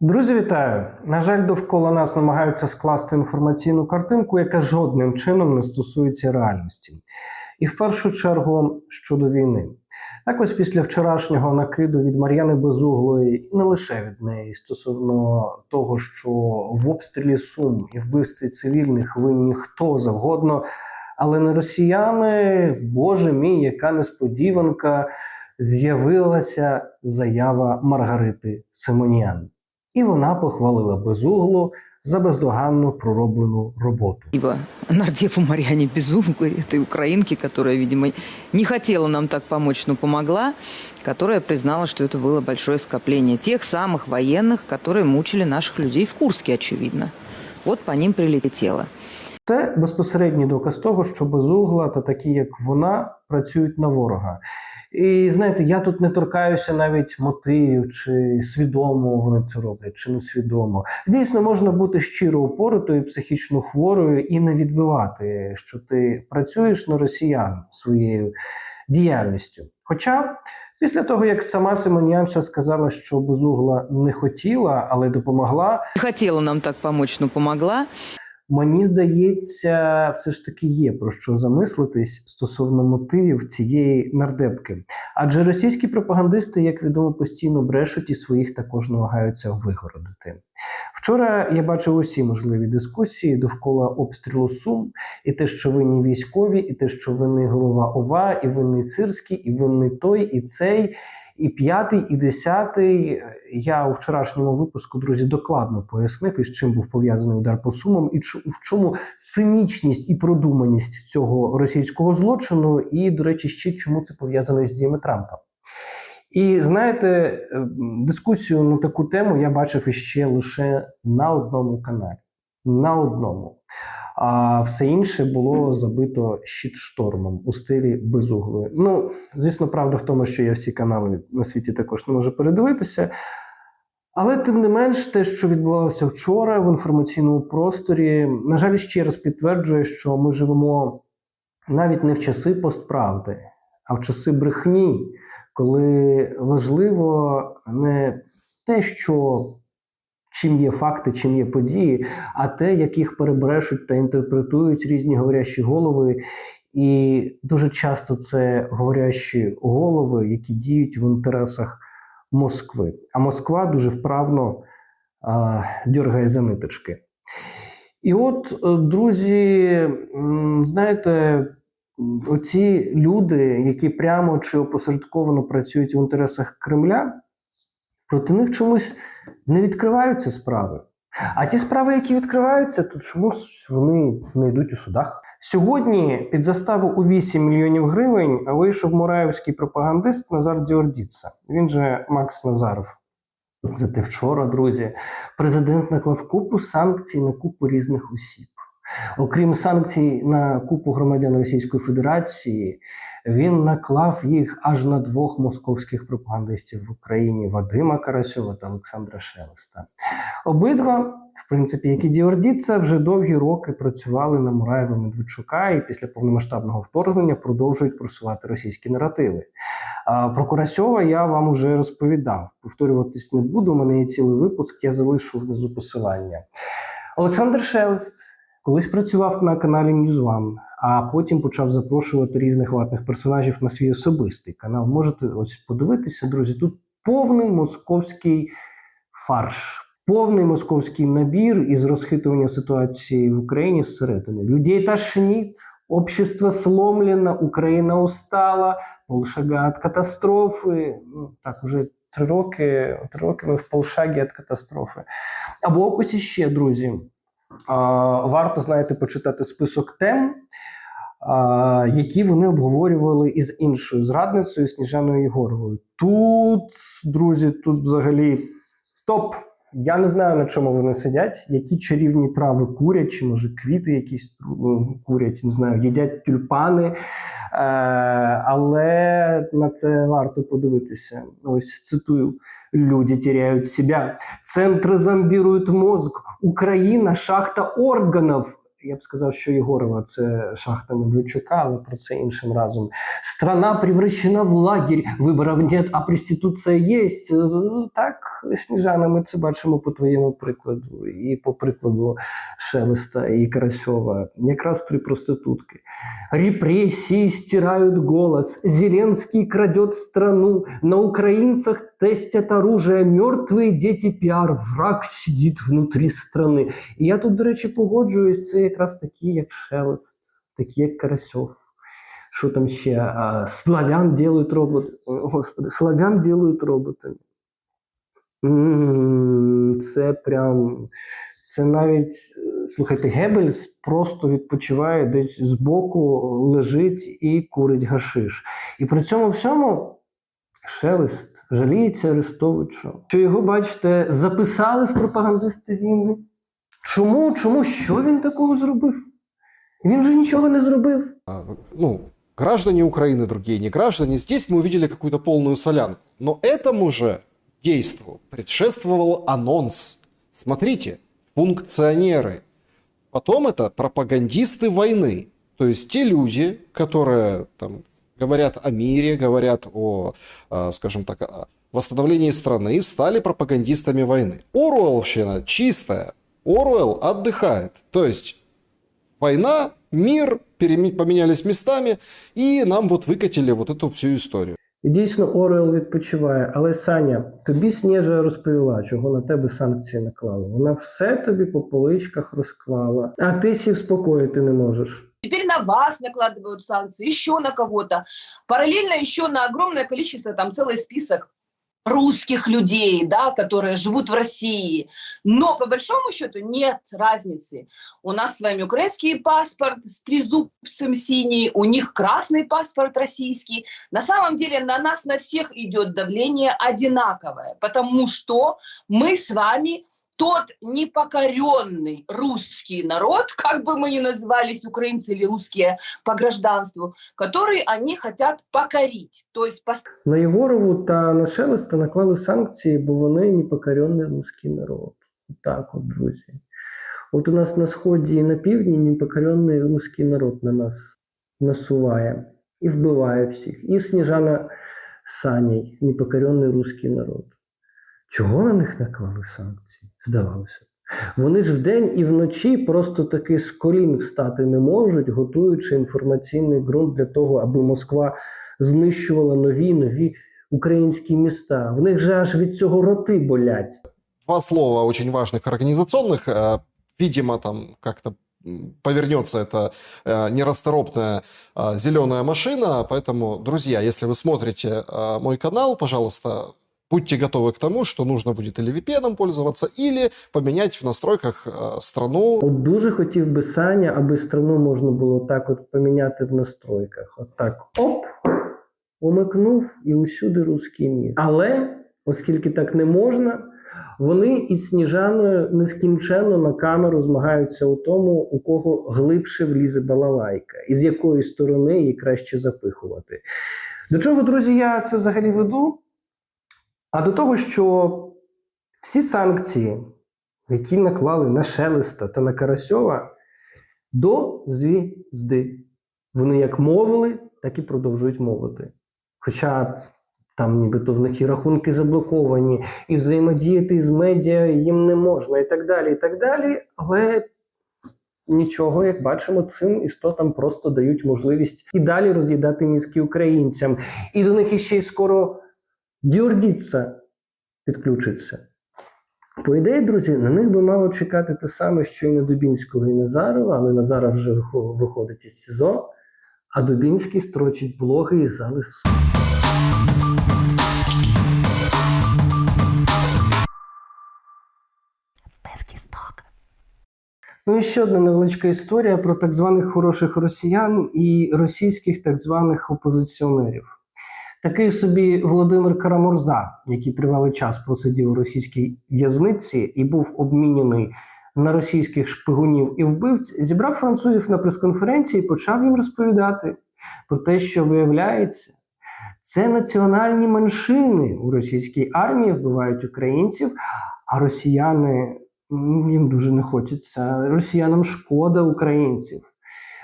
Друзі, вітаю! На жаль, довкола нас намагаються скласти інформаційну картинку, яка жодним чином не стосується реальності. І в першу чергу щодо війни. Так ось після вчорашнього накиду від Мар'яни Безуглої, і не лише від неї, стосовно того, що в обстрілі Сум і вбивстві цивільних винні хто завгодно, але не росіяни, боже мій, яка несподіванка, з'явилася заява Маргарити Симоніан І вона похвалила безуглу за бездоганно пророблену роботу. Спасибо нардепу Марьяне Безуглой, этой украинке, которая, видимо, не хотела нам так помочь, но помогла, которая признала, что это было большое скопление тех самых военных, которые мучили наших людей в Курске, очевидно. Вот по ним прилетело. Це безпосередній доказ того, що безугла та такі, як вона, працюють на ворога. І знаєте, я тут не торкаюся навіть мотивів, чи свідомо вони це роблять, чи несвідомо. Дійсно, можна бути щиро упоротою, психічно хворою і не відбивати, що ти працюєш на росіян своєю діяльністю. Хоча після того, як сама Симонянша сказала, що безугла не хотіла, але допомогла, Не хотела нам так помочь, но помогла. Мені здається, все ж таки є про що замислитись стосовно мотивів цієї нардепки. Адже російські пропагандисти, як відомо, постійно брешуть і своїх також намагаються вигородити. Вчора я бачив усі можливі дискусії довкола обстрілу Сум, і те, що винні військові, і те, що винний голова ОВА, і винний Сирський, і винний той, і цей. І п'ятий, і десятий я у вчорашньому випуску, друзі, докладно пояснив, із чим був пов'язаний удар по сумам, і в чому цинічність і продуманість цього російського злочину, і, до речі, ще чому це пов'язано з діями Трампа. І знаєте, е, дискусію на таку тему я бачив іще лише на одному каналі. На одному. А все інше було забито щитштормом у стилі безуглої. Ну, звісно, правда в тому, що я всі канали на світі також не можу передивитися. Але тим не менш, те, що відбувалося вчора в інформаційному просторі, на жаль, ще раз підтверджує, що ми живемо навіть не в часи постправди, а в часи брехні, коли важливо не те, що чим є факти, чим є події, а те, як їх перебрешуть та інтерпретують різні говорящі голови. І дуже часто це говорящі голови, які діють в інтересах Москви. А Москва дуже вправно а, дергає за ниточки. І от, е, друзі, знаєте, оці люди, які прямо чи опосередковано працюють в інтересах Кремля, проти них чомусь не відкриваються справи. А ті справи, які відкриваються, то чомусь вони не йдуть у судах. Сьогодні під заставу у 8 мільйонів гривень вийшов мураївський пропагандист Назар Діордіца. Він же Макс Назаров. Зате вчора, друзі, президент наклав купу санкцій на купу різних осіб. Окрім санкцій на купу громадян Російської Федерації, він наклав їх аж на двох московських пропагандистів в Україні Вадима Карасьова та Олександра Шелеста. Обидва, в принципі, як і Діордіца, вже довгі роки працювали на Мураєва Медведчука і після повномасштабного вторгнення продовжують просувати російські наративи. Про Карасьова я вам уже розповідав. Повторюватись не буду. У мене є цілий випуск, я залишу внизу посилання. Олександр Шелест колись працював на каналі News а потім почав запрошувати різних ватних персонажів на свій особистий канал. Можете ось подивитися, друзі. Тут повний московський фарш. Повний московський набір із розхитування ситуації в Україні зсередини. Людей тошнит, общество сломлено, Україна устала, полшага від катастрофи. Ну, так, уже три роки, три роки ми в полшагі від катастрофи. Або ось іще, друзі. Варто, знаєте, почитати список тем, які вони обговорювали із іншою зрадницею Сніжаною Єгоровою. Тут, друзі, тут взагалі топ. Я не знаю, на чому вони сидять, які чарівні трави курять, чи може квіти якісь ну, курять, не знаю, їдять тюльпани. Е, але на це варто подивитися. Ось цитую. Люди теряют себя, центры зомбируют мозг, Украина – шахта органов. я б сказав, що Єгорова це шахта Медведчука, але про це іншим разом. Страна превращена в лагерь, виборів нет, а проституція є. Ну, Так, Сніжана, ми це бачимо по твоєму прикладу, і по прикладу Шелеста і Карасьова. Якраз три проститутки. Репрессии стирают голос. Зеленский крадет страну. На украинцах тестят оружие. Мертвые дети пиар. Враг сидит внутрі страни. І я тут, до речі, погоджуюсь. Це якраз такі, як Шелест, такі, як Карасьов. Що там ще? Славян делают роботи. Господи, славян делают роботами. Це прям. Це навіть, слухайте, Геббельс просто відпочиває десь збоку, лежить і курить гашиш. І при цьому всьому Шелест жаліється Арестовичу, що його, бачите, записали в пропагандисти війни. Чому? Чому? Що він такого зробив? Він же нічого не зробив. А, ну, граждане Украины, другие не граждане. Здесь мы увидели какую-то полную солянку. Но этому же действу предшествовал анонс. Смотрите, функционеры. Потом это пропагандисты войны. То есть те люди, которые там, говорят о мире, говорят о, а, скажем так, о восстановлении страны, стали пропагандистами войны. Оруэллщина чистая. Оруэлл отдыхает. То есть война, мир, переми- поменялись местами, и нам вот выкатили вот эту всю историю. І дійсно Орел відпочиває. Але Саня, тобі Снежа розповіла, чого на тебе санкції наклали. Вона все тобі по поличках розклала, а ти сів спокоїти не можеш. Теперь на вас накладывают санкции, еще на кого-то. Параллельно еще на огромное количество, там целый список русских людей, да, которые живут в России. Но по большому счету нет разницы. У нас с вами украинский паспорт с трезубцем синий, у них красный паспорт российский. На самом деле на нас на всех идет давление одинаковое, потому что мы с вами тот непокоренный русский народ, как бы мы ни назывались украинцы или русские по гражданству, который они хотят покорить. То есть пос- На Єгорову та на Шелеста наклали санкції, бо вони непокоренний русський народ. Так от, друзі. От у нас на сході і на півдні непокоренний русський народ на нас насуває і вбиває всіх. І Сніжана Саній, непокоренний русський народ. Чого на них наклали санкції? Здавалося. б. Вони ж вдень і вночі просто таки з колін встати не можуть, готуючи інформаційний ґрунт для того, аби Москва знищувала нові нові українські міста. В них же аж від цього роти болять. Два слова очень важных организационных. Э, Видимо, там как-то м, повернется эта э, нерасторопная э, зеленая машина. Поэтому, друзья, если вы смотрите э, мой канал, пожалуйста, будьте готовы к тому, что нужно будет или VPN пользоваться, или поменять в настройках э, страну От дуже хотів би Саня, аби страну можна було так от поміняти в настройках. От так оп, умикнув і усюди русський мір. Але оскільки так не можна, вони із Сніжаною нескінченно на камеру змагаються у тому, у кого глибше влізе балалайка, і з якої сторони її краще запихувати. До чого, друзі, я це взагалі веду? А до того, що всі санкції, які наклали на Шелеста та на Карасьова, до звізди. Вони як мовили, так і продовжують мовити. Хоча там нібито в них і рахунки заблоковані, і взаємодіяти з медіа їм не можна, і так далі, і так далі. Але нічого, як бачимо, цим істотам просто дають можливість і далі роз'їдати мізки українцям. І до них іще й скоро діордіться підключиться. По ідеї, друзі, на них би мало чекати те саме, що і на Дубінського і Назарова, але Назаров вже виходить із СІЗО, а Дубінський строчить блоги і зали суду. Ну і ще одна невеличка історія про так званих хороших росіян і російських так званих опозиціонерів. Такий собі Володимир Карамурза, який тривалий час просидів у російській в'язниці і був обмінений на російських шпигунів і вбивць, зібрав французів на прес-конференції і почав їм розповідати про те, що виявляється, це національні меншини у російській армії вбивають українців, а росіяни Їм дуже не хочеться. Росіянам шкода українців.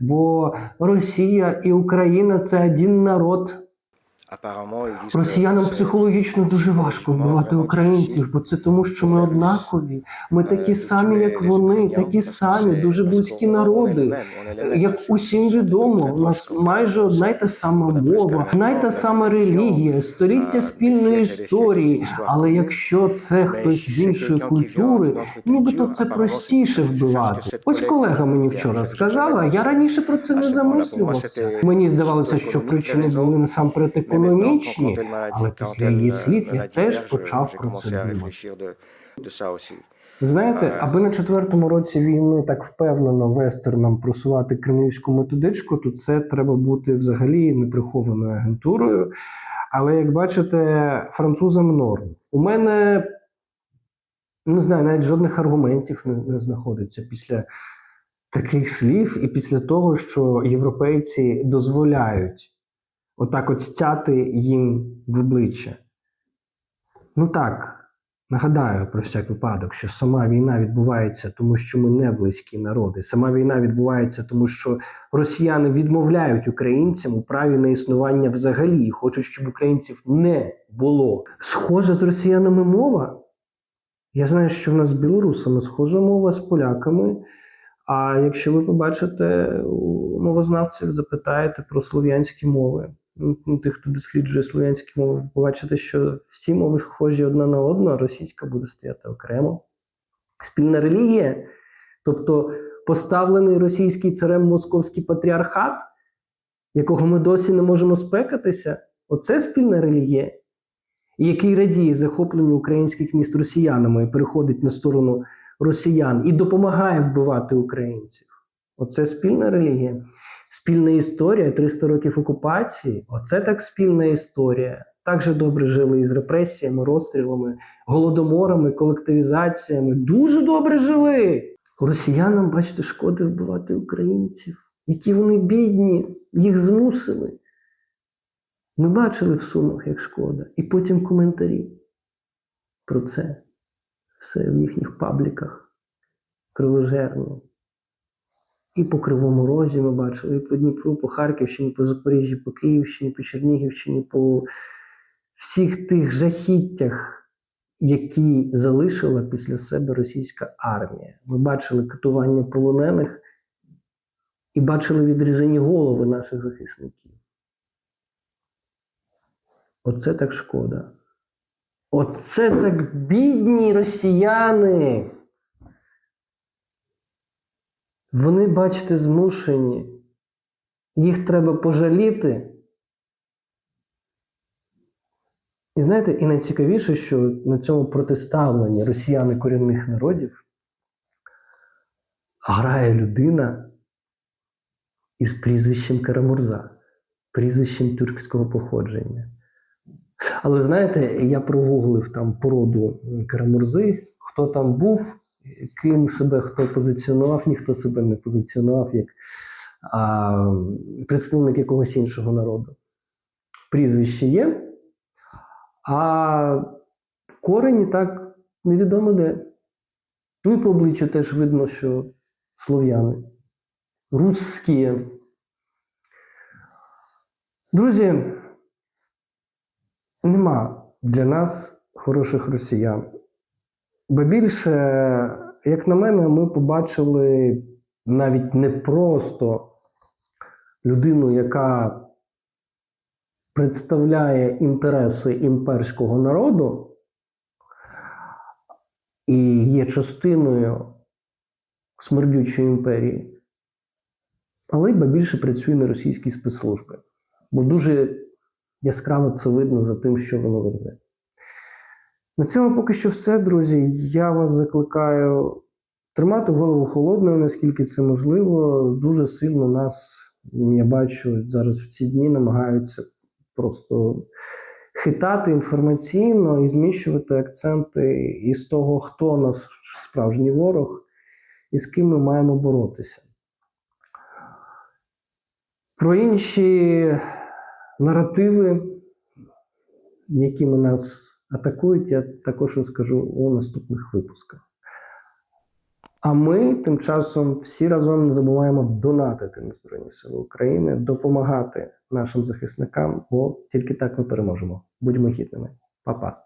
Бо Росія і Україна це один народ. Росіянам психологічно дуже важко вбивати українців, бо це тому, що ми однакові. Ми такі самі, як вони, такі самі, дуже близькі народи. Як усім відомо, у нас майже одна й та сама мова, одна й та сама релігія, століття спільної історії. Але якщо це хтось з іншої культури, нібито це простіше вбивати. Ось колега мені вчора сказала, я раніше про це не замислювався. Мені здавалося, що причини були насамперед економічні, але після її слів я теж почав про це думати. Знаєте, аби на четвертому році війни так впевнено вестернам просувати кремлівську методичку, то це треба бути взагалі неприхованою агентурою. Але як бачите, французам норм. У мене не знаю, навіть жодних аргументів не, не знаходиться після таких слів і після того, що європейці дозволяють отак от стяти їм в обличчя. Ну так, нагадаю про всяк випадок, що сама війна відбувається, тому що ми не близькі народи. Сама війна відбувається, тому що росіяни відмовляють українцям у праві на існування взагалі і хочуть, щоб українців не було. Схожа з росіянами мова. Я знаю, що в нас з білорусами схожа мова з поляками. А якщо ви побачите у мовознавців, запитаєте про слов'янські мови, тих, хто досліджує слов'янські мови, ви побачите, що всі мови схожі одна на одну, а російська буде стояти окремо. Спільна релігія, тобто поставлений російський царем московський патріархат, якого ми досі не можемо спекатися, оце спільна релігія, який радіє захопленню українських міст росіянами і переходить на сторону росіян і допомагає вбивати українців. Оце спільна релігія, спільна історія, 300 років окупації. Оце так спільна історія. Так же добре жили із репресіями, розстрілами, голодоморами, колективізаціями. Дуже добре жили. Росіянам, бачите, шкоди вбивати українців. Які вони бідні, їх змусили. Ми бачили в сумах, як шкода. І потім коментарі про це все в їхніх пабліках кровожерно. І по Кривому Розі ми бачили, і по Дніпру, по Харківщині, по Запоріжжі, по Київщині, по Чернігівщині, по всіх тих жахіттях, які залишила після себе російська армія. Ми бачили катування полонених і бачили відрізані голови наших захисників. Оце так шкода. Оце так бідні росіяни. Вони, бачите, змушені. Їх треба пожаліти. І знаєте, і найцікавіше, що на цьому протиставленні росіяни корінних народів грає людина із прізвищем Карамурза, прізвищем тюркського походження. Але знаєте, я прогуглив там породу Карамурзи, хто там був, ким себе хто позиціонував, ніхто себе не позиціонував як а, представник якогось іншого народу. Прізвище є, а корені так невідомо де. Ну і по обличчю теж видно, що слов'яни. Русські. Друзі, нема для нас хороших росіян. Бо більше, як на мене, ми побачили навіть не просто людину, яка представляє інтереси імперського народу і є частиною смердючої імперії, але й більше працює на російській спецслужбі. Бо дуже яскраво це видно за тим, що воно верзе. На цьому поки що все, друзі. Я вас закликаю тримати голову холодною, наскільки це можливо. Дуже сильно нас, я бачу, зараз в ці дні намагаються просто хитати інформаційно і зміщувати акценти із того, хто наш справжній ворог і з ким ми маємо боротися. Про інші наративи, якими нас атакують, я також розкажу у наступних випусках. А ми тим часом всі разом не забуваємо донатити на Збройні Сили України, допомагати нашим захисникам, бо тільки так ми переможемо. Будьмо гідними. Па-па.